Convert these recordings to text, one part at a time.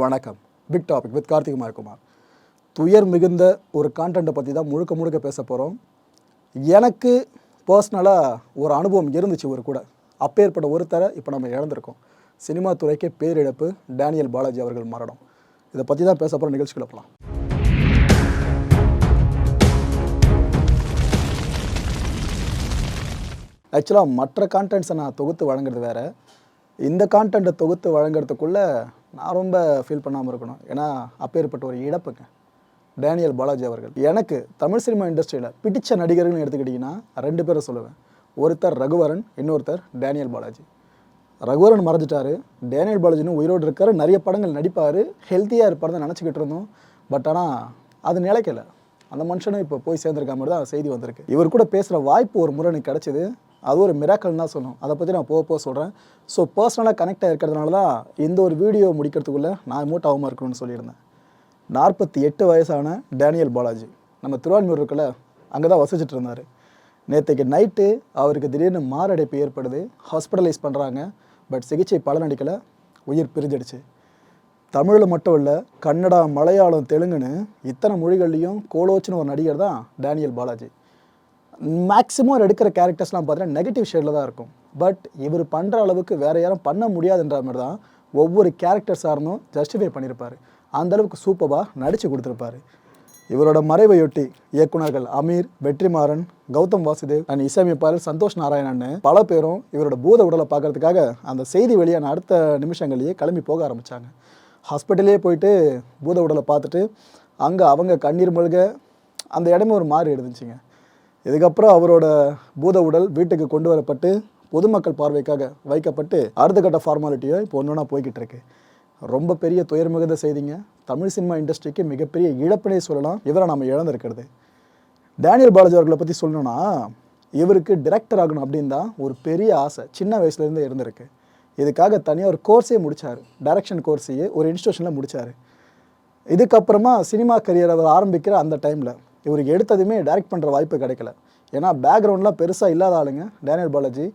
வணக்கம். Big topic with Karthikumar Kumar துயர் மிகுந்த ஒரு கான்டென்ட்டை பற்றி தான் முழுக்க முழுக்க பேச போகிறோம் எனக்கு பர்சனலாக ஒரு அனுபவம் இருந்துச்சு ஒரு கூட. அப்பேற்பட்ட ஒருத்தரை இப்போ நம்ம இழந்திருக்கோம். சினிமா துறைக்கே பேரிழப்பு டேனியல் பாலாஜி அவர்கள் மரணம். இதை பற்றி தான் பேச போகிற நிகழ்ச்சிக்குள்ள போகலாம் ஆக்சுவலாக மற்ற கான்டென்ட்ஸை நான் தொகுத்து வழங்குறது வேறு. இந்த கான்டென்ட்டை தொகுத்து வழங்குறதுக்குள்ளே நான் ரொம்ப ஃபீல் பண்ணாமல் இருக்கணும். ஏன்னா அப்பேற்பட்ட ஒரு இழப்புங்க. டேனியல் பாலாஜி அவர்கள். எனக்கு தமிழ் சினிமா இண்டஸ்ட்ரியில் பிடிச்ச நடிகர்கள்னு எடுத்துக்கிட்டிங்கன்னா ரெண்டு பேரை சொல்லுவேன். ஒருத்தர் ரகுவரன் இன்னொருத்தர் டேனியல் பாலாஜி. ரகுவரன் மறைஞ்சிட்டாரு. டேனியல் பாலாஜின்னு உயிரோடு இருக்கார். நிறைய படங்கள் நடிப்பார். ஹெல்த்தியாக இருப்பார் தான் நினச்சிக்கிட்டு இருந்தோம். பட் ஆனால் அது நிலைக்கலை. அந்த மனுஷனும் இப்போ போய் சேர்ந்துருக்க மாதிரி தான் செய்தி வந்திருக்கு. இவர் கூட பேசுகிற வாய்ப்பு ஒரு முறை எனக்கு கிடச்சிது. அது ஒரு மிராக்கல் தான் சொல்லணும். அதை பற்றி நான் போக போக சொல்கிறேன் ஸோ பர்சனலாக கனெக்ட் ஆகிருக்கிறதுனால தான் இந்த ஒரு வீடியோ முடிக்கிறதுக்குள்ளே நான் மூட் ஆகாமல் இருக்கணும்னு சொல்லியிருந்தேன். நாற்பத்தி எட்டு வயசான டேனியல் பாலாஜி. நம்ம திருவான்மூர் இருக்குல்ல அங்கே தான் வசிச்சுட்டு இருந்தார். நேற்றுக்கு நைட்டு அவருக்கு திடீர்னு மாரடைப்பு ஏற்படுது. ஹாஸ்பிட்டலைஸ் பண்ணுறாங்க பட் சிகிச்சை பலனடிக்கலை உயிர் பிரிஞ்சிடுச்சு. தமிழில் மட்டும் இல்லை கன்னடா மலையாளம் தெலுங்குன்னு இத்தனை மொழிகள்லேயும் கோலோச்சுன்னு ஒரு நடிகர் தான் டேனியல் பாலாஜி. மேக்ஸிமம் அவர் எடுக்கிற கேரக்டர்ஸ்லாம் பார்த்தீங்கன்னா நெகட்டிவ் ஷேடில் தான் இருக்கும். பட் இவர் பண்ணுற அளவுக்கு வேறு யாரும் பண்ண முடியாதுன்ற மாதிரி தான் ஒவ்வொரு கேரக்டர் சார்ந்தும் ஜஸ்டிஃபை பண்ணியிருப்பார் அந்தளவுக்கு சூப்பராக நடித்து கொடுத்துருப்பாரு. இவரோட மறைவையொட்டி இயக்குனர்கள் அமீர் வெற்றிமாறன் கௌதம் வாசுதேவ் அண்ட் இசையமைப்பாளர் சந்தோஷ் நாராயணன்னு பல பேரும் இவரோட பூத உடலை பார்க்கறதுக்காக அந்த செய்தி வெளியான அடுத்த நிமிஷங்களையே கிளம்பி போக ஆரம்பித்தாங்க ஹாஸ்பிட்டலே போயிட்டு பூத உடலை பார்த்துட்டு அங்கே அவங்க கண்ணீர் மல்க அந்த இடமே ஒரு மாறி இருந்துச்சுங்க. இதுக்கப்புறம் அவரோட பூத உடல் வீட்டுக்கு கொண்டு வரப்பட்டு பொதுமக்கள் பார்வைக்காக வைக்கப்பட்டு அடுத்த கட்ட ஃபார்மாலிட்டியோ இப்போ ஒன்று ஒன்றா போய்கிட்டு இருக்கு ரொம்ப பெரிய துயர் மிகுந்த செய்திங்க. தமிழ் சினிமா இண்டஸ்ட்ரிக்கு மிகப்பெரிய இழப்பினை சொல்லலாம். இவரை நம்ம இழந்திருக்கிறது. டேனியல் பாலாஜி அவர்களை பற்றி சொல்லணும்னா இவருக்கு டிரெக்டர் ஆகணும் அப்படின்னு தான் ஒரு பெரிய ஆசை. சின்ன வயசுலேருந்தே இருந்திருக்கு. இதுக்காக தனியாக ஒரு கோர்ஸே முடித்தார் டைரக்ஷன் கோர்ஸையே ஒரு இன்ஸ்டியூஷனில் முடித்தார் இதுக்கப்புறமா சினிமா கரியர் அவர் ஆரம்பிக்கிற அந்த டைமில் இவருக்கு எடுத்ததுமே டைரக்ட் பண்ணுற வாய்ப்பு கிடைக்கல. ஏன்னா பேக்ரவுண்ட்லாம் பெருசாக இல்லாத ஆளுங்க டேனியல் பாலாஜி.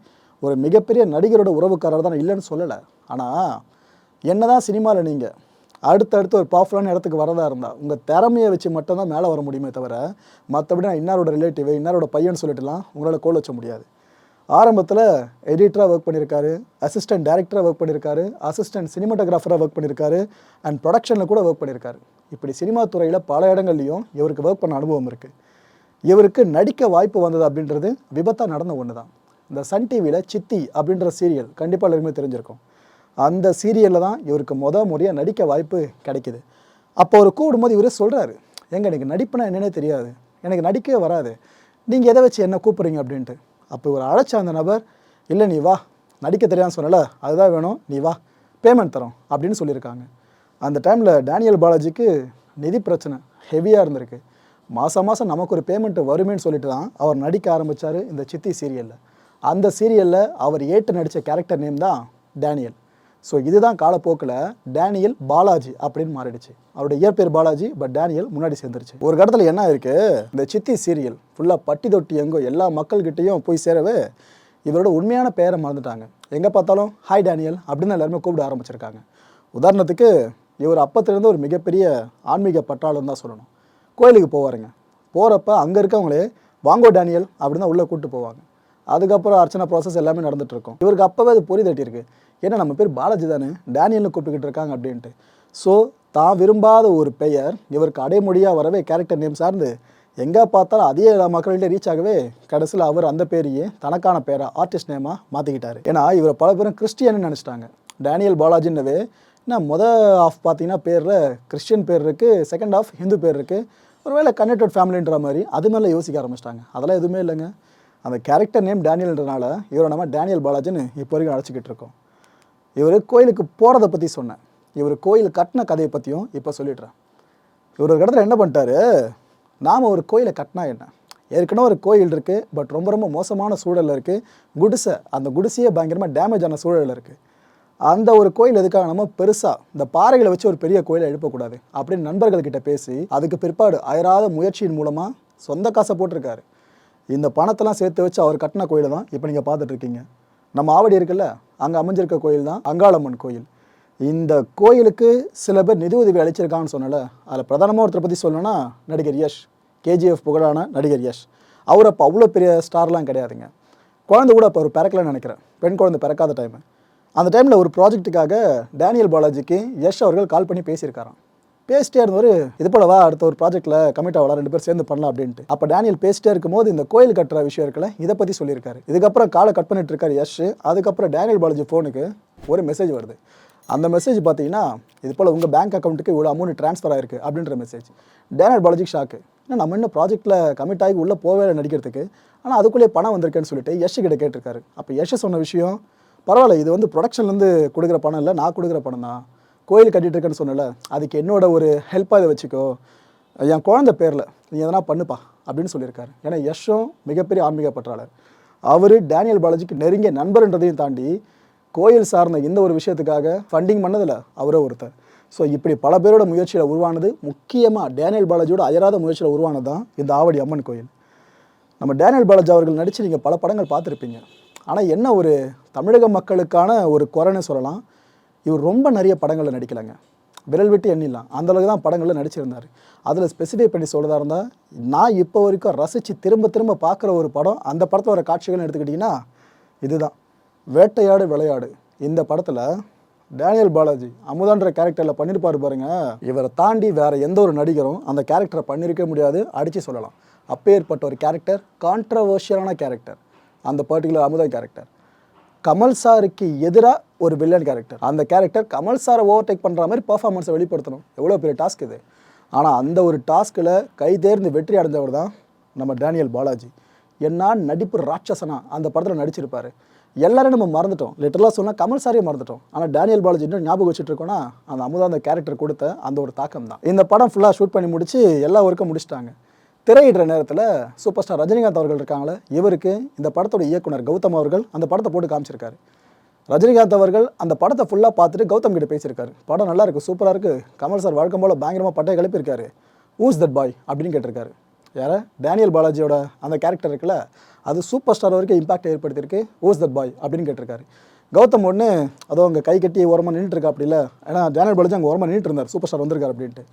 ஒரு மிகப்பெரிய நடிகரோட உறவுக்காரர் தான் இல்லைன்னு சொல்லலை. ஆனால் என்ன தான் சினிமாவில் நீங்கள் அடுத்தடுத்து ஒரு பவர்ஃபுல்லான இடத்துக்கு வரதா இருந்தால் உங்கள் திறமையை வச்சு மட்டும்தான் மேலே வர முடியுமே தவிர மற்றபடி நான் இன்னாரோட ரிலேட்டிவ் இன்னாரோட பையன் சொல்லிட்டுலாம் உங்களால் கோல் வச்ச முடியாது. ஆரம்பத்தில் எடிட்டராக ஒர்க் பண்ணியிருக்காரு அசிஸ்டன்ட் டேரக்டராக ஒர்க் பண்ணியிருக்காரு அசிஸ்டன்ட் சினிமாட்டோகிராஃபராக ஒர்க் பண்ணியிருக்காரு அண்ட் ப்ரொடக்ஷனில் கூட ஒர்க் பண்ணியிருக்காரு இப்படி சினிமா துறையில் பல இடங்கள்லையும் இவருக்கு ஒர்க் பண்ண அனுபவம் இருக்குது இவருக்கு நடிக்க வாய்ப்பு வந்தது அப்படின்றது விபத்தாக நடந்த ஒன்று தான் இந்த சன் டிவியில் சித்தி அப்படின்ற சீரியல் கண்டிப்பாக எல்லாருமே தெரிஞ்சிருக்கும். அந்த சீரியலில் தான் இவருக்கு முத முறையாக நடிக்க வாய்ப்பு கிடைக்கிது. அப்போ அவர் கூப்பிடும்போது இவரே சொல்கிறாரு எங்க எனக்கு நடிப்புனா என்னன்னே தெரியாது. எனக்கு நடிக்கவே வராது. நீங்கள் எதை வச்சு என்ன கூப்பிட்றீங்க? அப்படின்ட்டு. அப்போ இவர் அழைச்ச அந்த நபர் இல்லை நீ வா. நடிக்க தெரியாதுன்னு சொன்னல அதுதான் வேணும். நீ வா. பேமெண்ட் தரோம். அப்படின்னு சொல்லியிருக்காங்க. அந்த டைமில் டேனியல் பாலாஜிக்கு நிதி பிரச்சனை ஹெவியாக இருந்திருக்கு. மாதம் மாதம் நமக்கு ஒரு பேமெண்ட் வருமேன்னு சொல்லிட்டு தான் அவர் நடிக்க ஆரம்பித்தார் இந்த சித்தி சீரியலில் அந்த சீரியலில் அவர் ஏற்று நடித்த கேரக்டர் நேம் தான் டேனியல். ஸோ இதுதான் காலப்போக்கில் டேனியல் பாலாஜி அப்படின்னு மாறிடுச்சு. அவருடைய இயற்பெயர் பாலாஜி பட் டேனியல் முன்னாடி சேர்ந்துருச்சு. ஒரு கடத்தில் என்ன இருக்குது இந்த சித்தி சீரியல் ஃபுல்லாக பட்டி தொட்டி எங்கோ எல்லா மக்கள்கிட்டையும் போய் சேரவே இவரோட உண்மையான பெயரை மறந்துட்டாங்க. எங்கே பார்த்தாலும் ஹாய் டேனியல் அப்படின்னு எல்லாருமே கூப்பிட ஆரம்பிச்சிருக்காங்க. உதாரணத்துக்கு இவர் அப்பத்திலேருந்து ஒரு மிகப்பெரிய ஆன்மீக பற்றாளம் தான் சொல்லணும். கோயிலுக்கு போவாருங்க. போகிறப்ப அங்கே இருக்கவங்களே வாங்கோ டேனியல் அப்படின்னு தான் உள்ளே கூப்பிட்டு போவாங்க. அதுக்கப்புறம் அர்ச்சனை ப்ராசஸ் எல்லாமே நடந்துட்டு இவருக்கு அப்போவே அது பொறி தட்டியிருக்கு ஏன்னா நம்ம பேர் பாலாஜி தானே டேனியல்னு கூப்பிட்டுக்கிட்டு இருக்காங்க அப்படின்ட்டு. ஸோ தான் விரும்பாத ஒரு பெயர் இவருக்கு அடைமொழியாக வரவே கேரக்டர் நேம் சார்ந்து எங்கே பார்த்தாலும் அதே எல்லா மக்கள்கிட்ட ரீச் ஆகவே கடைசியில் அவர் அந்த பேரையே தனக்கான பேரை ஆர்டிஸ்ட் நேமாக மாற்றிக்கிட்டார் ஏன்னா இவரை பல பேரும் கிறிஸ்டியன்னு நினச்சிட்டாங்க. டேனியல் பாலாஜின்னவே ஏன்னா முத ஆஃப் பார்த்தீங்கன்னா பேரில் கிறிஸ்டின் பேர் இருக்குது செகண்ட் ஆஃப் ஹிந்து பேர் இருக்குது ஒருவேளை கனெக்டட் ஃபேமிலின்ற மாதிரி அது மேலே யோசிக்க ஆரம்பிச்சிட்டாங்க. அதெல்லாம் எதுவுமே இல்லைங்க. அந்த கேரக்டர் நேம் டேனியல்ன்றனால இவரை நம்ம டேனியல் பாலாஜின்னு இப்போ வரைக்கும் அழைச்சிக்கிட்டு இருக்கோம். இவர் கோயிலுக்கு போகிறத பற்றி சொன்னேன். இவர் கோயில் கட்டின கதையை பற்றியும் இப்போ சொல்லிடுறேன். இவர் ஒரு இடத்துல என்ன பண்ணிட்டாரு? நாம் ஒரு கோயிலை கட்டினா என்ன? ஏற்கனவே ஒரு கோயில் இருக்குது பட் ரொம்ப ரொம்ப மோசமான சூழலில் இருக்குது குடிசை அந்த குடிசையே பயங்கரமாக டேமேஜ் ஆன சூழலில் இருக்குது அந்த ஒரு கோயில் எதுக்காக நம்ம பெருசாக இந்த பாறைகளை வச்சு ஒரு பெரிய கோயிலை எழுப்பக்கூடாது அப்படின்னு நண்பர்கள்கிட்ட பேசி அதுக்கு பிற்பாடு அயராத முயற்சியின் மூலமாக சொந்த காசை போட்டிருக்காரு. இந்த பணத்தெல்லாம் சேர்த்து வச்சு அவர் கட்டின கோயிலை தான் இப்போ நீங்கள் பார்த்துட்டு இருக்கீங்க நம்ம ஆவடி இருக்குல்ல அங்கே அமைஞ்சிருக்க கோயில் தான் அங்காளம்மன் கோயில். இந்த கோயிலுக்கு சில பேர் நிதி உதவி அளிச்சிருக்கான்னு சொன்னல அதில் பிரதானமாக ஒருத்தரை பற்றி சொல்லணும்னா நடிகர் யஷ் கேஜிஎஃப் புகழான நடிகர் யஷ். அவர் அப்போ அவ்வளோ பெரிய ஸ்டார்லாம் கிடையாதுங்க. குழந்தை கூட அப்போ அவர் பிறக்கலன்னு நினைக்கிறேன். பெண் குழந்தை பிறக்காத டைமு அந்த டைமில் ஒரு ப்ராஜெக்ட்டுக்காக டேனியல் பாலாஜிக்கு யஷ் அவர்கள் கால் பண்ணி பேசியிருக்காராம். பேசிட்டே இருந்தவர் இது போலவா அடுத்த ஒரு ப்ராஜெக்ட்டில் கமிட் ஆகலாம் ரெண்டு பேர் சேர்ந்து பண்ணலாம் அப்படின்ட்டு. அப்போ டேனியல் பேசிட்டே இருக்கும்போது இந்த கோயில் கட்டுற விஷயம் இருக்குல்ல இதை பற்றி சொல்லியிருக்காரு. இதுக்கப்புறம் காலை கட் பண்ணிட்டு இருக்காரு யஷ் அதுக்கப்புறம் டேனியல் பாலாஜி ஃபோனுக்கு ஒரு மெசேஜ் வருது. அந்த மெசேஜ் பார்த்தீங்கன்னா இது போல் உங்கள் பேங்க் அக்கௌண்ட்டுக்கு இவ்வளோ அமௌண்ட் ட்ரான்ஸ்ஃபர் ஆயிருக்கு அப்படின்ற மெசேஜ் டேனியல் பாலாஜிக்கு ஷாக்கு ஏன்னா நம்ம இன்னும் ப்ராஜெக்ட்டில் கமிட் ஆகி உள்ளே போவே இல்லை நடிக்கிறதுக்கு. ஆனால் அதுக்குள்ளேயே பணம் வந்திருக்கேன்னு சொல்லிட்டு யஷ் கிட்ட கேட்டிருக்காரு. அப்போ யஷ் சொன்ன விஷயம் பரவாயில்ல இது வந்து ப்ரொடக்ஷன்லேருந்து கொடுக்குற பணம் இல்லை நான் கொடுக்குற பணம் தான். கோயில் கட்டிட்டு இருக்கேன்னு சொன்னல அதுக்கு என்னோட ஒரு ஹெல்ப்பாக இதை வச்சுக்கோ. என் குழந்தை பேரில் நீ எதனா பண்ணுப்பா அப்படின்னு சொல்லியிருக்காரு. ஏன்னா யஷும் மிகப்பெரிய ஆன்மீக பற்றாளர். அவர் டேனியல் பாலாஜிக்கு நெருங்கிய நண்பர்ன்றதையும் தாண்டி கோயில் சார்ந்த இந்த ஒரு விஷயத்துக்காக ஃபண்டிங் பண்ணதில் அவரே ஒருத்தர். ஸோ இப்படி பல பேரோட முயற்சியில் உருவானது முக்கியமாக டேனியல் பாலாஜியோட அயராத முயற்சியில் உருவானது தான் இந்த ஆவடி அம்மன் கோயில். நம்ம டேனியல் பாலாஜி அவர்கள் நடித்து நீங்கள் பல படங்கள் பார்த்துருப்பீங்க. ஆனால் என்ன ஒரு தமிழக மக்களுக்கான ஒரு குறைன்னு சொல்லலாம் இவர் ரொம்ப நிறைய படங்களில் நடிக்கலைங்க. விரல் விட்டு எண்ணிடலாம். அந்தளவுக்கு தான் படங்களில் நடிச்சிருந்தார். அதில் ஸ்பெசிஃபை பண்ணி சொல்கிறதா இருந்தால் நான் இப்போ வரைக்கும் ரசித்து திரும்ப திரும்ப பார்க்குற ஒரு படம் அந்த படத்தில் வர காட்சிகள்னு எடுத்துக்கிட்டிங்கன்னா இதுதான். வேட்டையாடு விளையாடு. இந்த படத்தில் டேனியல் பாலாஜி அமுதான்ற கேரக்டரில் பண்ணியிருப்பாரு பாருங்கள் இவரை தாண்டி வேறு எந்த ஒரு நடிகரும் அந்த கேரக்டரை பண்ணியிருக்க முடியாது. அடித்து சொல்லலாம். அப்பேற்பட்ட ஒரு கேரக்டர் கான்ட்ரவர்ஷியலான கேரக்டர் அந்த பர்டிகுலர் அமுதா கேரக்டர் கமல் சாருக்கு எதிராக ஒரு வில்லன் கேரக்டர் அந்த கேரக்டர் கமல் சாரை ஓவர்டேக் பண்ணுற மாதிரி பர்ஃபார்மன்ஸை வெளிப்படுத்தணும். எவ்வளோ பெரிய டாஸ்க் இது. ஆனால் அந்த ஒரு டாஸ்கில் கை தேர்ந்து வெற்றி அடைஞ்சவர் தான் நம்ம டேனியல் பாலாஜி. என்ன நடிப்பு ராட்சசனா அந்த படத்தில் நடிச்சிருப்பார். எல்லாரும் நம்ம மறந்துட்டோம். லிட்டரலாக சொன்னால் கமல் சாரையும் மறந்துட்டோம். ஆனால் டேனியல் பாலாஜி இன்னும் ஞாபகம் வச்சுட்டு அந்த அமுதா அந்த கேரக்டர் கொடுத்த அந்த ஒரு தாக்கம் தான். இந்த படம் ஃபுல்லாக ஷூட் பண்ணி முடிச்சு எல்லா ஒர்க்கும் முடிச்சிட்டாங்க. திரையிடுற நேரத்தில் சூப்பர் ஸ்டார் ரஜினிகாந்த் அவர்கள் இருக்காங்களே இவருக்கு இந்த படத்தோட இயக்குனர் கௌதம் அவர்கள் அந்த படத்தை போட்டு காமிச்சிருக்காரு. ரஜினிகாந்த் அவர்கள் அந்த படத்தை ஃபுல்லாக பார்த்துட்டு கௌதம் கிட்ட பேசியிருக்காரு. படம் நல்லா இருக்குது சூப்பராக இருக்குது கமல் சார் வழக்கம் போல் பயங்கரமாக பட்டையை கிளப்பியிருக்காரு ஊஸ் தட் பாய் அப்படின்னு கேட்டிருக்காரு. யார? டேனியல் பாலாஜியோட அந்த கேரக்டர் இருக்குல்ல அது சூப்பர் ஸ்டார் வரைக்கும் இம்பாக்ட் ஏற்படுத்தியிருக்கு. ஊஸ் தட் பாய் அப்படின்னு கேட்டிருக்காரு. கௌதம் ஒன்று அதோ அங்கே கை கட்டி ஓரமாக நின்றுட்டு இருக்கா அப்படி இல்லை ஏன்னா டேனியல் பாலாஜி அங்கே ஓரமாக நின்றுட்டு இருந்தார் சூப்பர் ஸ்டார் வந்திருக்காரு அப்படின்ட்டு.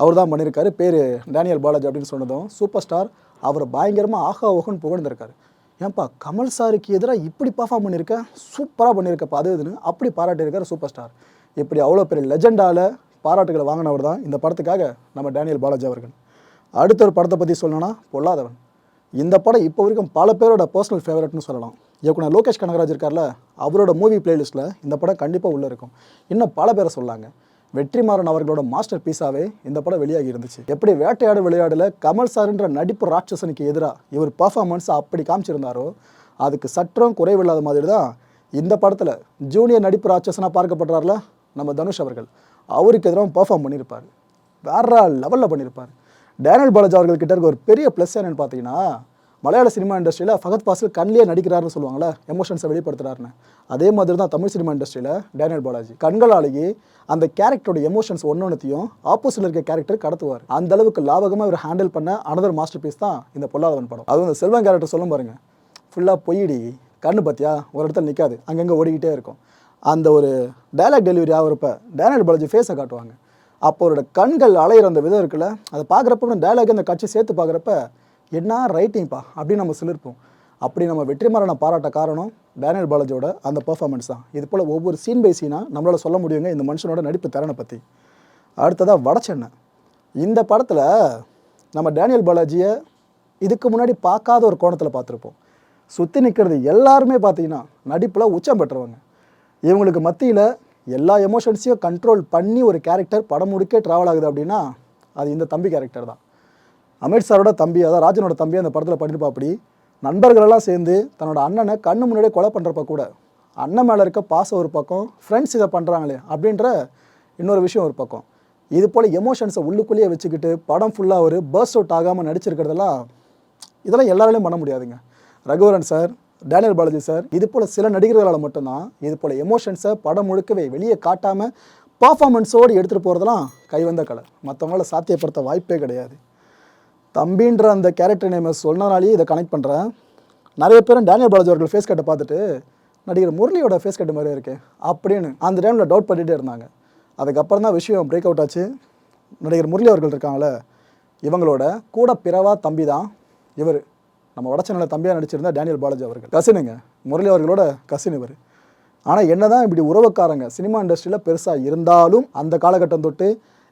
அவர் தான் பண்ணியிருக்காரு. பேர் டேனியல் பாலாஜி அப்படின்னு சொன்னதும் சூப்பர் ஸ்டார். அவர் பயங்கரமாக ஆஹா ஓகன் புகழ்ந்திருக்காரு. ஏன்பா கமல் சாருக்கு எதிராக இப்படி பர்ஃபார்ம் பண்ணியிருக்க? சூப்பராக பண்ணியிருக்கப்பா அது இதுன்னு அப்படி பாராட்டியிருக்காரு சூப்பர் ஸ்டார். இப்படி அவ்வளோ பெரிய லெஜெண்டால் பாராட்டுகளை வாங்கினவர் தான் இந்த படத்துக்காக நம்ம டேனியல் பாலாஜி அவர்கள். அடுத்த ஒரு படத்தை பற்றி சொல்லணும்னா பொல்லாதவன். இந்த படம் இப்போ வரைக்கும் பல பேரோட பர்சனல் ஃபேவரட்னு சொல்லலாம். இயக்குனர் லோகேஷ் கனகராஜ் இருக்கார்ல அவரோட மூவி பிளேலிஸ்ட்டில் இந்த படம் கண்டிப்பாக உள்ளே இருக்கும். இன்னும் பல பேரை சொல்லாங்க. வெற்றிமாறன் அவர்களோட மாஸ்டர் பீஸாவே இந்த படம் வெளியாகி இருந்துச்சு. எப்படி வேட்டையாடு விளையாடல கமல் சார்ன்ற நடிப்பு ராட்சசனுக்கு எதிராக இவர் பர்ஃபார்மன்ஸ் அப்படி காமிச்சிருந்தாரோ அதுக்கு சற்றம் குறைவில்லாத மாதிரி தான் இந்த படத்தில் ஜூனியர் நடிப்பு ராட்சசனாக பார்க்கப்படுறாருல நம்ம தனுஷ் அவர்கள். அவருக்கு எதிராக பர்ஃபார்ம் பண்ணியிருப்பார் வேற லெவலில் பண்ணியிருப்பார் டேனியல் பாலாஜி அவர்கள்கிட்ட இருக்க ஒரு பெரிய ப்ளஸ் என்னன்னு பார்த்தீங்கன்னா மலையாள சினிமா இண்டஸ்ட்ரியில் ஃபகத் பாசில் கண்ணிலே நடிக்கிறாருன்னு சொல்லுவாங்களே எமோஷன்ஸை வெளிப்படுத்துறாருன்னு. அதே மாதிரி தான் தமிழ் சினிமா இண்டஸ்ட்ரியில் டேனியல் பாலாஜி. கண்களாலேயே அந்த கேரக்டரோட எமோஷன்ஸ் ஒன்னொன்னுத்தையும் ஆப்போசிட்டில் இருக்க கேரக்டர் கடத்துவார். அந்த அளவுக்கு லாபகமாக இவர் ஹேண்டில் பண்ண அனதர் மாஸ்டர் பீஸ் தான் இந்த பொல்லாதவன் படம். அதுவும் அந்த செல்வன் கேரக்டர் சொல்லும் பாருங்க. ஃபுல்லாக பொய்டி கண்ணு பார்த்தியா ஒரு இடத்துல நிற்காது அங்கங்கே ஓடிக்கிட்டே இருக்கும். அந்த ஒரு டயலாக் டெலிவரி ஆகிறப்ப டேனியல் பாலாஜி ஃபேஸை காட்டுவாங்க. அப்போ அவரோட கண்கள் அலையிற அந்த விதம் இருக்குல்ல அதை பார்க்குறப்ப டயலாக் அந்த கட்சி சேர்த்து பார்க்குறப்ப என்ன ரைட்டிங்ப்பா அப்படின்னு நம்ம சொல்லியிருப்போம் அப்படி நம்ம வெற்றிமாறனை பாராட்ட காரணம் டேனியல் பாலாஜியோட அந்த பர்ஃபார்மன்ஸ் தான். இது போல் ஒவ்வொரு சீன் பை சீனாக நம்மளால் சொல்ல முடியுங்க இந்த மனுஷனோட நடிப்பு திறனை பற்றி அடுத்ததாக வடச்சென்னை இந்த படத்தில் நம்ம டேனியல் பாலாஜியை இதுக்கு முன்னாடி பார்க்காத ஒரு கோணத்தில் பார்த்துருப்போம். சுற்றி நிற்கிறது எல்லாருமே பார்த்தீங்கன்னா நடிப்பில் உச்சம் பெற்றவங்க. இவங்களுக்கு மத்தியில் எல்லா எமோஷன்ஸையும் கண்ட்ரோல் பண்ணி ஒரு கேரக்டர் படம் முழுக்க ட்ராவல் ஆகுது அப்படின்னா அது இந்த தம்பி கேரக்டர் தான். அமித் சாரோட தம்பி அதாவது ராஜனோட தம்பி அந்த படத்தில் பண்ணியிருப்பாப்படி நண்பர்களெல்லாம் சேர்ந்து தன்னோட அண்ணனை கண்ணு முன்னாடியே கொலை பண்ணுறப்ப கூட அண்ணன் மேலே இருக்க பாசம் ஒரு பக்கம் ஃப்ரெண்ட்ஸ் இதை பண்ணுறாங்களே அப்படின்ற இன்னொரு விஷயம் ஒரு பக்கம். இது போல் எமோஷன்ஸை உள்ளுக்குள்ளேயே வச்சுக்கிட்டு படம் ஃபுல்லாக ஒரு பர்ஸ் அவுட் ஆகாமல் நடிச்சிருக்கிறதெல்லாம் இதெல்லாம் எல்லாராலையும் பண்ண முடியாதுங்க. Raghuvaran sir Daniel Balaji sir இது போல் சில நடிகர்களால் மட்டும்தான் இது போல் எமோஷன்ஸை படம் முழுக்கவே வெளியே காட்டாமல் பர்ஃபார்மன்ஸோடு எடுத்துகிட்டு போகிறதெல்லாம் கைவந்த கலை. மற்றவங்களால் சாத்தியப்படுத்த வாய்ப்பே கிடையாது. தம்பின்ற அந்த கேரக்டர் நேமை சொன்னனாலேயே இதை கனெக்ட் பண்ணுறேன் நிறைய பேரும் டேனியல் பாலாஜி அவர்கள் ஃபேஸ் கட்டை பார்த்துட்டு நடிகர் முரளியோட ஃபேஸ் கட்டு மாதிரியே இருக்கு அப்படின்னு அந்த டைமில் டவுட் பண்ணிகிட்டே இருந்தாங்க. அதுக்கப்புறம் தான் விஷயம் பிரேக் அவுட் ஆச்சு. நடிகர் முரளி அவர்கள் இருக்காங்களே இவங்களோட கூட பிறவா தம்பி தான் இவர். நம்ம வடச்சென்னையில் தம்பியாக நடிச்சிருந்தா டேனியல் பாலாஜி அவர்கள். கசினுங்க. முரளி அவர்களோட கசின் இவர். ஆனால் என்ன தான் இப்படி உறவுக்காரங்க சினிமா இண்டஸ்ட்ரியில் பெருசாக இருந்தாலும் அந்த காலகட்டம் தொட்டு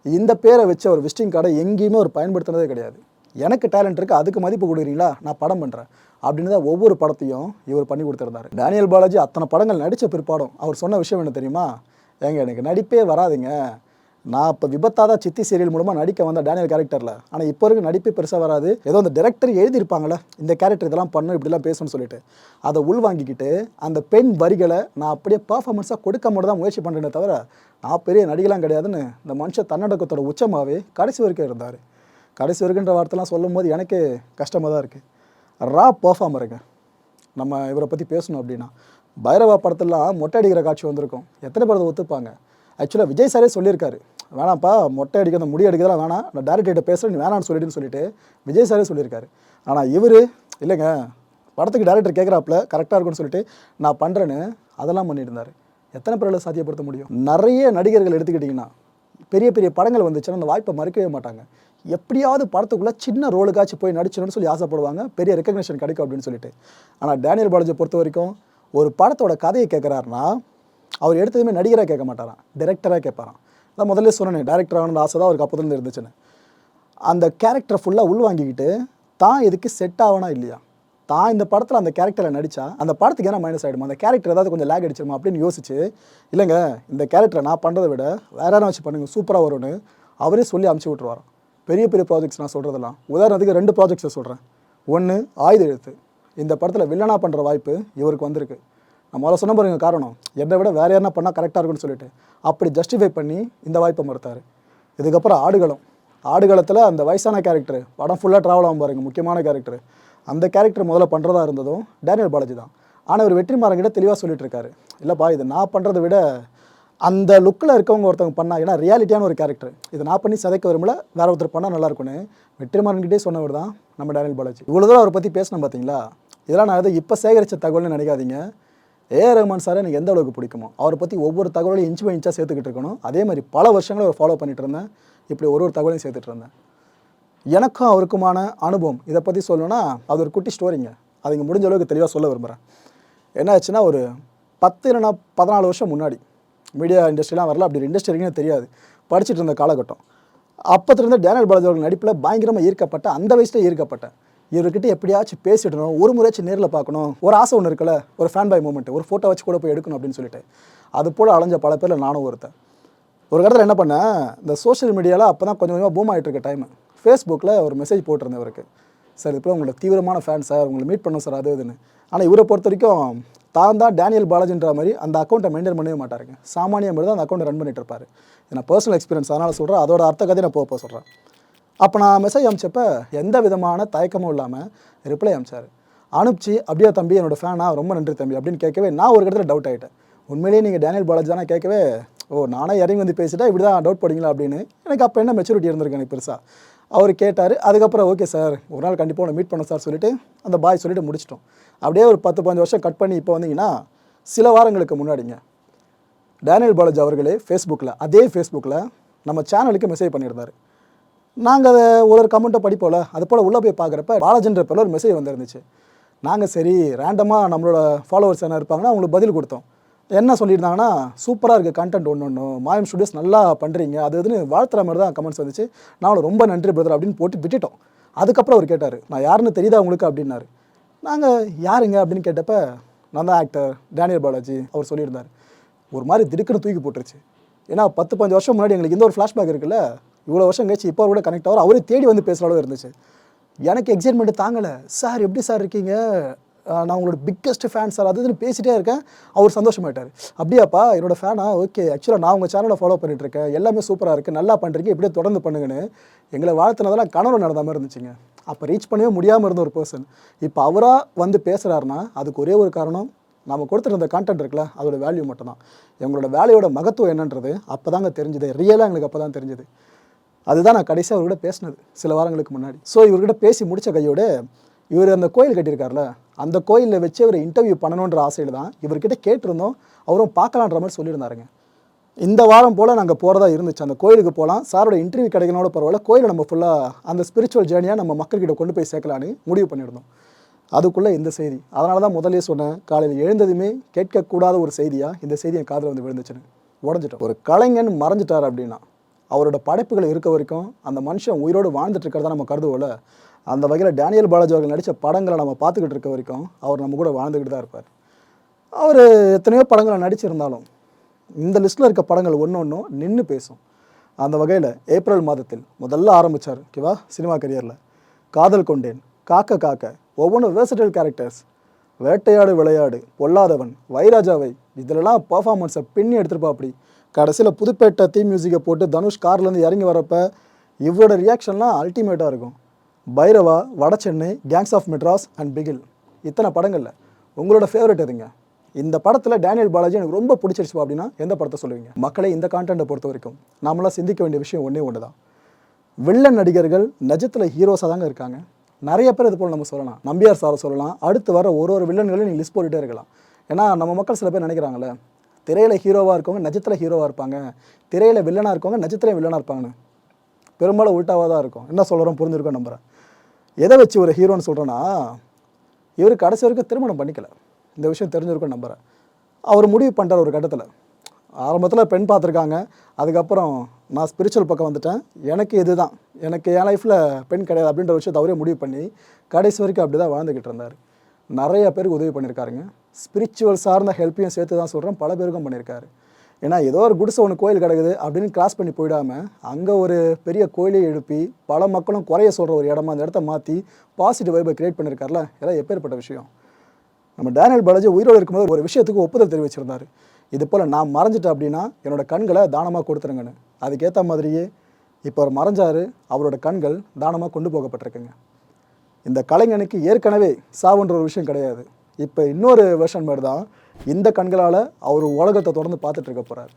இந்த பேரை வச்ச ஒரு விசிட்டிங் கார்டை எங்கேயுமே அவர் பயன்படுத்தினதே கிடையாது. எனக்கு டேலண்ட் இருக்குது அதுக்கு மதிப்பு கொடுக்குறீங்களா? நான் படம் பண்ணுறேன் அப்படின்னு தான் ஒவ்வொரு படத்தையும் இவர் பண்ணி கொடுத்துருந்தாரு. டேனியல் பாலாஜி அத்தனை படங்கள் நடித்த பிற்பாடும் அவர் சொன்ன விஷயம் என்ன தெரியுமா? ஏங்க எனக்கு நடிப்பே வராதுங்க. நான் இப்போ விபத்தாக தான் சித்தி சீரியல் மூலமாக நடிக்க வந்த டேனியல் கேரக்டரில் ஆனால் இப்போ இருக்க நடிப்பே பெருசாக வராது. ஏதோ அந்த டேரக்டர் எழுதியிருப்பாங்களே இந்த கேரக்டர் இதெல்லாம் பண்ணும் இப்படிலாம் பேசணும்னு சொல்லிட்டு. அதை உள் வாங்கிக்கிட்டு அந்த பெண் வரிகளை நான் அப்படியே பர்ஃபார்மன்ஸாக கொடுக்க மட்டும் தான் முயற்சி பண்ணுறேனே தவிர நான் பெரிய நடிகலாம் கிடையாதுன்னு இந்த மனுஷன் தன்னடக்கத்தோட உச்சமாகவே கடைசி வரைக்கும் இருந்தார். கடைசி வருகின்ற வார்த்தைலாம் சொல்லும் போது எனக்கே கஷ்டமாக தான் இருக்குது ரா பர்ஃபார்மருங்க நம்ம இவரை பற்றி பேசணும் அப்படின்னா பைரவா படத்துலலாம் மொட்டை அடிக்கிற காட்சி வந்திருக்கும். எத்தனை பேர் அதை ஒத்துப்பாங்க? ஆக்சுவலாக விஜய் சாரே சொல்லியிருக்காரு. வேணாம்ப்பா மொட்டை அடிக்க அந்த முடி அடிக்கிறதெல்லாம் வேணாம். நான் டேரக்டர்கிட்ட பேசுகிறேன் நீ வேணாம்னு சொல்லிட்டுன்னு சொல்லிட்டு விஜய் சாரே சொல்லியிருக்காரு. ஆனால் இவர் இல்லைங்க படத்துக்கு டேரக்டர் கேட்குறாப்புல கரெக்டாக இருக்கும்னு சொல்லிட்டு நான் பண்ணுறேன்னு அதெல்லாம் பண்ணிட்டு இருந்தார் எத்தனை பேரில் சாத்தியப்படுத்த முடியும்? நிறைய நடிகர்கள் எடுத்துக்கிட்டிங்கன்னா பெரிய பெரிய படங்கள் வந்துச்சுன்னா அந்த வாய்ப்பை மறுக்கவே மாட்டாங்க. எப்படியாவது படத்துக்குள்ளே சின்ன ரோலுக்காச்சும் போய் நடிச்சணும்னு சொல்லி ஆசைப்படுவாங்க. பெரிய ரெக்கக்னேஷன் கிடைக்கும் அப்படின்னு சொல்லிட்டு. ஆனால் டேனியல் பாலாஜியை பொறுத்த வரைக்கும் ஒரு படத்தோட கதையை கேட்குறாருன்னா அவர் எடுத்ததுமே நடிகராக கேட்க மாட்டாரான் டேரக்டராக கேட்பாராம். நான் முதல்ல சொன்னேன் டேரக்டர் ஆகணும்னு ஆசை தான் அவருக்கு அப்போதுலேருந்து இருந்துச்சுன்னு. அந்த கேரக்டரை ஃபுல்லாக உள்வாங்கிக்கிட்டு தான் இதுக்கு செட் ஆகனா இல்லையா? தான் இந்த படத்தில் அந்த கேரக்டரை நடித்தா அந்த படத்துக்கு என்ன மைனஸ் ஆகிடுமா அந்த கேரக்டர் ஏதாவது கொஞ்சம் லேக் அடிச்சிருமா? அப்படின்னு யோசிச்சு இல்லைங்க இந்த கேரக்டரை நான் பண்ணுறதை விட வேற யாரும் வச்சு பண்ணுங்க சூப்பராக வரும்னு அவரே சொல்லி அமுச்சு விட்ருவாராம் பெரிய பெரிய ப்ராஜெக்ட்ஸ் நான் சொல்கிறதெல்லாம் உதாரணத்துக்கு ரெண்டு ப்ராஜெக்ட்ஸை சொல்கிறேன் ஒன்று ஆயுத எழுத்து. இந்த படத்தில் வில்லனா பண்ணுற வாய்ப்பு இவருக்கு வந்திருக்கு. நான் முதல்ல சொன்ன பாருங்க காரணம். என்னை விட வேறு யாருன்னா பண்ணால் கரெக்டாக இருக்கும்னு சொல்லிட்டு. அப்படி ஜஸ்டிஃபை பண்ணி இந்த வாய்ப்பை மறுத்தார். இதுக்கப்புறம் ஆடுகளம். ஆடுகளத்தில் அந்த வயசான கேரக்டர் படம் ஃபுல்லாக ட்ராவல் ஆகும் பாருங்க முக்கியமான கேரக்டர் அந்த கேரக்டர் முதல்ல பண்ணுறதா இருந்ததும் டேனியல் பாலாஜி தான். ஆனால் இவர் வெற்றிமாறன் தெளிவாக சொல்லிட்டு இருக்காரு இல்லைப்பா இது நான் பண்ணுறதை விட அந்த லுக்கில் இருக்கவங்க ஒருத்தவங்க பண்ணா ஏன்னா ரியாலிட்டியான ஒரு கேரக்டர் இதை நான் பண்ணி சதைக்க விரும்பல வேற ஒருத்தர் பண்ணால் நல்லா இருக்கும்னு வெற்றிமாறன்கிட்டே சொன்னவர் தான் நம்ம டேனியல் பாலாஜி இவ்வளோ தூரம் அவரை பற்றி பேசணும் பார்த்தீங்களா இதெல்லாம் நான் எதை இப்போ சேகரித்த தகவல்னு நினைக்காதீங்க. ஏ. ரஹ்மான் சார் எனக்கு எந்த அளவுக்கு பிடிக்குமோ அவரை பற்றி ஒவ்வொரு தகவலையும் இன்ச் பை இன்ச்சாக சேர்த்துக்கிட்டு இருக்கணும். அதே மாதிரி பல வருஷங்களும் அவர் ஃபாலோ பண்ணிட்டு இருந்தேன். இப்படி ஒரு ஒரு தகவலையும் சேர்த்துட்டு இருந்தேன். எனக்கும் அவருக்குமான அனுபவம். இதை பற்றி சொல்லணும்னா அது ஒரு குட்டி ஸ்டோரிங்க அது இங்கே முடிஞ்ச அளவுக்கு தெளிவாக சொல்ல விரும்புகிறேன் என்ன ஆச்சுன்னா ஒரு பத்து இல்லைன்னா பதினாலு வருஷம் முன்னாடி மீடியா இண்டஸ்ட்ரிலாம் வரல. அப்படி இண்டஸ்ட்ரி இருக்குன்னு தெரியாது. படிச்சுட்டு இருந்த காலகட்டம். அப்பத்துலேருந்து டேனியல் பாலாஜி அவர்கள் நடிப்பில் பயங்கரமாக ஈர்க்கப்பட்ட அந்த வயசில் ஈர்க்கப்பட்டேன் இவர்கிட்ட எப்படியாச்சும் பேசிடணும் ஒரு முறையாச்சும் நேரில் பார்க்கணும். ஒரு ஆசை ஒன்று இருக்குல்ல ஒரு ஃபேன் பை மூமெண்ட் ஒரு ஃபோட்டோ வச்சு கூட போய் எடுக்கணும் அப்படின்னு சொல்லிட்டு. அது போல் அலைஞ்ச பல பேரில் நானும் ஒருத்தன். ஒரு கடத்தில் என்ன பண்ணேன் இந்த சோஷியல் மீடியாவில் அப்போ தான் கொஞ்சம் கொஞ்சமாக பூம் ஆகிட்டு இருக்க டைம் ஃபேஸ்புக்கில் ஒரு மெசேஜ் போட்டிருந்தேன் அவருக்கு. சார் இப்போ உங்களோட தீவிரமான ஃபேன் சார் உங்களை மீட் பண்ணணும் சார் அது இதுன்னு. ஆனால் இவரை பொறுத்த வரைக்கும் தான் தான் டேனியல் பாலாஜின்ற மாதிரி அந்த அக்கௌண்ட்டை மெயின்டைன் பண்ணவே மாட்டாருங்க. சாமானிய மாதிரி தான் அந்த அக்கௌண்ட்டை ரன் பண்ணிட்டு இருப்பார். நான் பர்சனல் எக்ஸ்பீரியன்ஸ் அதனால் சொல்கிறேன் அதோட அர்த்த கதையை நான் போக சொல்கிறேன் அப்போ நான் மெசேஜ் அனுப்பிச்சப்ப எந்த விதமான தயக்கமும் இல்லாமல் ரிப்ளை அனுப்பிச்சார். அனுப்பிச்சு அப்படியே தம்பி என்னோட ஃபேனாக ரொம்ப நன்றி தம்பி அப்படின்னு கேட்கவே நான் ஒரு இடத்துல டவுட் ஆகிட்டேன் உண்மையிலேயே நீங்கள் டேனியல் பாலாஜி தானே? கேட்கவே ஓ நானே இறங்கி வந்து பேசிட்டா இப்படி தான் டவுட் படிங்களா அப்படின்னு எனக்கு அப்போ என்ன மெச்சூரிட்டி இருந்திருக்கு எனக்கு பெருசாக அவர் கேட்டார். அதுக்கப்புறம் ஓகே சார் ஒரு நாள் கண்டிப்பாக உன்னை மீட் பண்ண சார் சொல்லிட்டு அந்த பாய் சொல்லிட்டு முடிச்சிட்டோம். அப்படியே ஒரு பத்து பதினஞ்சு வருஷம் கட் பண்ணி இப்போ வந்தீங்கன்னா சில வாரங்களுக்கு முன்னாடிங்க டேனியல் பாலாஜி அவர்களே ஃபேஸ்புக்கில் அதே ஃபேஸ்புக்கில் நம்ம சேனலுக்கு மெசேஜ் பண்ணியிருந்தார். நாங்கள் அதை ஒரு ஒரு கமெண்ட்டை படிப்போல அது போல் உள்ளே போய் பார்க்குறப்ப பாலாஜின்ற பேரில் ஒரு மெசேஜ் வந்துருந்துச்சு. நாங்கள் சரி ரேண்டமாக நம்மளோட ஃபாலோவர்ஸ் என்ன இருப்பாங்கன்னா அவங்களுக்கு பதில் கொடுத்தோம். என்ன சொல்லியிருந்தாங்கன்னா சூப்பராக இருக்குது கண்டென்ட் ஒன்று ஒன்று மாயம் ஸ்டுடியோஸ் நல்லா பண்ணுறீங்க அது இதுன்னு வாழ்த்துற மாதிரி தான் கமெண்ட்ஸ் வந்துச்சு. நாங்களும் ரொம்ப நன்றி பிரதர் அப்படின்னு போட்டு விட்டுட்டோம். அதுக்கப்புறம் அவர் கேட்டார் நான் யாருன்னு தெரியுதா உங்களுக்கு? அப்படின்னாரு. நாங்கள் யாருங்க? அப்படின்னு கேட்டப்ப நான் தான் ஆக்டர் டேனியல் பாலாஜி அவர் சொல்லியிருந்தார். ஒரு மாதிரி திடுக்குன்னு தூக்கி போட்டுருச்சு. ஏன்னா பத்து பஞ்சு வருஷம் முன்னாடி எங்களுக்கு இந்த ஒரு ஃப்ளாஷ்பேக் இருக்குல்ல இவ்வளோ வருஷம் கழிச்சு இப்போ கூட கனெக்ட் ஆகிற அவரே தேடி வந்து பேசுகிற அளவு இருந்துச்சு. எனக்கு எக்ஸைட்மெண்ட் தாங்கலை. சார் எப்படி சார் இருக்கீங்க? நான் உங்களோட பிக்கஸ்ட் ஃபேன் சார் அது இதுன்னு பேசிட்டே இருக்கேன். அவர் சந்தோஷமாயிட்டார். அப்படியாப்பா என்னோட ஃபேனா ஓகே ஆக்சுவலாக நான் உங்கள் சேனலை ஃபாலோ பண்ணிட்டு இருக்கேன் எல்லாமே சூப்பராக இருக்குது நல்லா பண்ணுறீங்க இப்படியே தொடர்ந்து பண்ணுங்கன்னு எங்களை வாழ்த்துனதெல்லாம் கனவு நடந்த மாதிரி இருந்துச்சுங்க. அப்போ ரீச் பண்ணவே முடியாமல் இருந்த ஒரு பர்சன் இப்போ அவராக வந்து பேசுகிறாருன்னா அதுக்கு ஒரே ஒரு காரணம் நம்ம கொடுத்துருந்த கான்டென்ட் இருக்குல்ல அதோட வேல்யூ மட்டும்தான். எங்களோட வேலையோட மகத்துவம் என்னன்றது அப்போ தாங்க தெரிஞ்சுது ரியலாக எங்களுக்கு அப்போ தான் தெரிஞ்சுது. அதுதான் நான் கடைசியாக அவர்கிட்ட பேசினது சில வாரங்களுக்கு முன்னாடி. ஸோ இவர்கிட்ட பேசி முடித்த கையோடு இவர் அந்த கோயில் கட்டியிருக்காருல அந்த கோயிலில் வச்சு ஒரு இன்டர்வியூ பண்ணணுன்ற ஆசையில் தான் இவர்கிட்ட கேட்டிருந்தோம். அவரும் பார்க்கலான்ற மாதிரி சொல்லியிருந்தாருங்க. இந்த வாரம் போல் நாங்கள் போகிறதா இருந்துச்சு. அந்த கோயிலுக்கு போகலாம் சாரோட இன்டர்வியூ கிடைக்கனோட பரவாயில்ல. கோயிலை நம்ம ஃபுல்லாக அந்த ஸ்பிரிச்சுவல் ஜேர்னியாக நம்ம மக்கள்கிட்ட கொண்டு போய் சேர்க்கலான்னு முடிவு பண்ணியிருந்தோம். அதுக்குள்ளே இந்த செய்தி. அதனால தான் முதலே சொன்னேன் காலையில் எழுந்ததுமே கேட்கக்கூடாத ஒரு செய்தியாக இந்த செய்தி என் காதில் வந்து விழுந்துச்சுன்னு. உடஞ்சிட்டோம். ஒரு கலைஞன் மறைஞ்சிட்டார் அப்படின்னா அவரோட படைப்புகள் இருக்க வரைக்கும் அந்த மனுஷன் உயிரோடு வாழ்ந்துட்டு இருக்கிறதா நம்ம கருதுவோல அந்த வகையில் டேனியல் பாலாஜி அவர்கள் நடித்த படங்களை நம்ம பார்த்துக்கிட்டு இருக்க வரைக்கும் அவர் நம்ம கூட வாழ்ந்துக்கிட்டு தான் இருப்பார். அவர் எத்தனையோ படங்களை நடிச்சிருந்தாலும் இந்த லிஸ்ட்டில் இருக்க படங்கள் ஒன்று ஒன்றும் நின்று பேசும். அந்த வகையில் ஏப்ரல் மாதத்தில் முதல்ல ஆரம்பித்தார் ஓகேவா சினிமா கரியரில் காதல் கொண்டேன் காக்க காக்க ஒவ்வொன்றும் வேர்சடைல் கேரக்டர்ஸ் வேட்டையாடு விளையாடு பொல்லாதவன் வைராஜாவை. இதிலெல்லாம் பர்ஃபார்மன்ஸை பின்னி எடுத்துருப்பா அப்படி கடைசியில் புதுப்பேட்டை தீ மியூசிக்கை போட்டு தனுஷ் கார்லேருந்து இறங்கி வரப்போ இவரோட ரியாக்ஷன்லாம் அல்டிமேட்டாக இருக்கும். Bairavaa Vada Chennai gangs of Madras and Bigil இத்தனை படங்களில் உங்களோட ஃபேவரட் எதுங்க? இந்த படத்தில் டேனியல் பாலாஜி எனக்கு ரொம்ப பிடிச்சிருச்சு அப்படின்னா எந்த படத்தை சொல்லுவீங்க? மக்களை இந்த கான்டென்ட்டை பொறுத்த வரைக்கும் நம்மளாம் சிந்திக்க வேண்டிய விஷயம் ஒன்றே ஒன்று தான் வில்லன் நடிகர்கள் நஜத்தில் ஹீரோஸாக தாங்க இருக்காங்க. நிறைய பேர் இது போல் நம்ம சொல்லலாம். நம்பியார் சாரை சொல்லலாம். அடுத்து வர ஒரு ஒரு வில்லன்களையும் நீங்கள் லிஸ்ட் போட்டுகிட்டே இருக்கலாம். ஏன்னா நம்ம மக்கள் சில பேர் நினைக்கிறாங்களே திரையில் ஹீரோவாக இருக்கவங்க நஜத்தில் ஹீரோவாக இருப்பாங்க. திரையில் வில்லனாக இருக்கவங்க நஜத்திலையும் வில்லனாக இருப்பாங்கன்னு. பெரும்பாலும் உல்ட்டாவாக தான் இருக்கும். என்ன சொல்கிறோம் புரிஞ்சிருக்கோம் நம்புகிறேன் எதை வச்சு ஒரு ஹீரோன்னு சொல்கிறேன்னா இவர் கடைசி வரைக்கும் திருமணம் பண்ணிக்கல. இந்த விஷயம் தெரிஞ்சிருக்கும் நம்புகிறேன் அவர் முடிவு பண்ணுறார் ஒரு கட்டத்தில். ஆரம்பத்தில் பெண் பார்த்துருக்காங்க. அதுக்கப்புறம் நான் ஸ்பிரிச்சுவல் பக்கம் வந்துட்டேன். எனக்கு இதுதான். எனக்கு என் லைஃப்பில் பெண் கிடையாது அப்படின்ற விஷயத்தை அவரே முடிவு பண்ணி கடைசி வரைக்கும் அப்படி தான் வாழ்ந்துக்கிட்டு இருந்தார். நிறைய பேருக்கு உதவி பண்ணியிருக்காருங்க. ஸ்பிரிச்சுவல் சார்ந்த ஹெல்ப்பையும் சேர்த்து தான் சொல்கிறேன் பல பேருக்கும் பண்ணியிருக்காரு. ஏன்னா ஏதோ ஒரு குடிசை ஒன்று கோயில் கிடக்குது அப்படின்னு கிராஸ் பண்ணி போயிடாமல் அங்கே ஒரு பெரிய கோயிலை எழுப்பி பல மக்களும் குறைய சொல்கிற ஒரு இடமா அந்த இடத்த மாற்றி பாசிட்டிவ் வைபை கிரியேட் பண்ணியிருக்காருல இதெல்லாம் எப்பேற்பட்ட விஷயம்? நம்ம டேனியல் பாலாஜி உயிரோடு இருக்கும்போது ஒரு விஷயத்துக்கு ஒப்புதல் தெரிவிச்சிருந்தாரு. இது போல் நான் மறைஞ்சிட்டேன் அப்படின்னா என்னோட கண்களை தானமாக கொடுத்துருங்கன்னு. அதுக்கேற்ற மாதிரியே இப்போ அவர் மறைஞ்சார் அவரோட கண்கள் தானமாக கொண்டு போகப்பட்டிருக்குங்க. இந்த கலைஞனுக்கு ஏற்கனவே சாவுன்ற ஒரு விஷயம் கிடையாது. இப்போ இன்னொரு வெர்ஷன் மாதிரி தான் இந்த கண்களால் அவர் உலகத்தை தொடர்ந்து பார்த்துட்டு இருக்க போகிறார்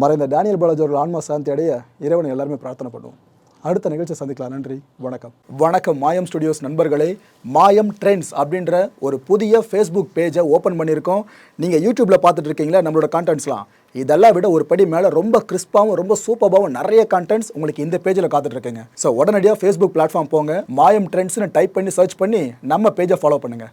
மறைந்த டேனியல் பாலாஜி அவர்கள் ஆன்மா சாந்தி அடைய இறைவனை எல்லாருமே பிரார்த்தனை பண்ணுவோம். அடுத்த நிகழ்ச்சி சந்திக்கலாம். நன்றி வணக்கம். வணக்கம் மாயம் ஸ்டுடியோஸ் நண்பர்களே. மாயம் ட்ரெண்ட்ஸ் அப்படின்ற ஒரு புதிய ஃபேஸ்புக் பேஜை ஓப்பன் பண்ணியிருக்கோம். நீங்கள் யூடியூப்பில் பார்த்துட்டு இருக்கீங்களா? நம்மளோட கான்டென்ட்ஸ்லாம் இதெல்லாம் விட ஒரு படி மேலே ரொம்ப கிறிஸ்பாகவும் ரொம்ப சூப்பராகவும் நிறைய கண்டென்ட்ஸ் உங்களுக்கு இந்த பேஜில் காத்துட்ருக்குங்க ஸோ உடனடியாக ஃபேஸ்புக் பிளாட்ஃபார்ம் போங்க. மாயம் ட்ரெண்ட்ஸ்னு டைப் பண்ணி சர்ச் பண்ணி நம்ம பேஜை ஃபாலோ பண்ணுங்கள்